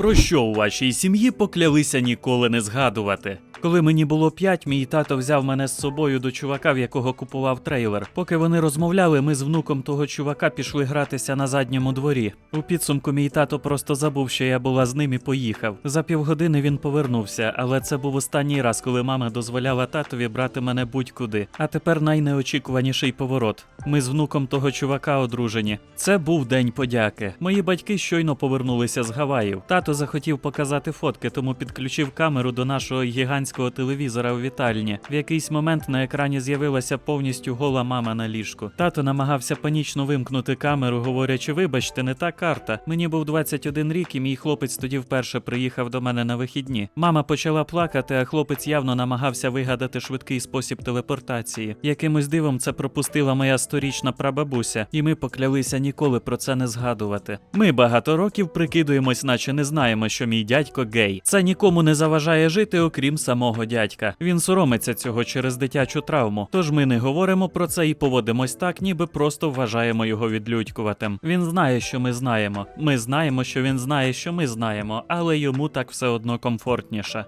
Про що у вашій сім'ї поклялися ніколи не згадувати? Коли мені було п'ять, мій тато взяв мене з собою до чувака, в якого купував трейлер. Поки вони розмовляли, ми з внуком того чувака пішли гратися на задньому дворі. У підсумку мій тато просто забув, що я була з ним і поїхав. За півгодини він повернувся, але це був останній раз, коли мама дозволяла татові брати мене будь-куди. А тепер найнеочікуваніший поворот. Ми з внуком того чувака одружені. Це був день подяки. Мої батьки щойно повернулися з Гаваїв. Тато захотів показати фотки, тому підключив камеру до нашого гігантського телевізора у вітальні. В якийсь момент на екрані з'явилася повністю гола мама на ліжку. Тато намагався панічно вимкнути камеру, говорячи: вибачте, не та карта. Мені був 21 рік, і мій хлопець тоді вперше приїхав до мене на вихідні. Мама почала плакати, а хлопець явно намагався вигадати швидкий спосіб телепортації. Якимось дивом це пропустила моя сторічна прабабуся, і ми поклялися ніколи про це не згадувати. Ми багато років прикидуємось, наче не знаємо, що мій дядько гей. Це нікому не заважає жити, окрім самого дядька. Він соромиться цього через дитячу травму. Тож ми не говоримо про це і поводимось так, ніби просто вважаємо його відлюдькуватим. Він знає, що ми знаємо. Ми знаємо, що він знає, що ми знаємо, але йому так все одно комфортніше.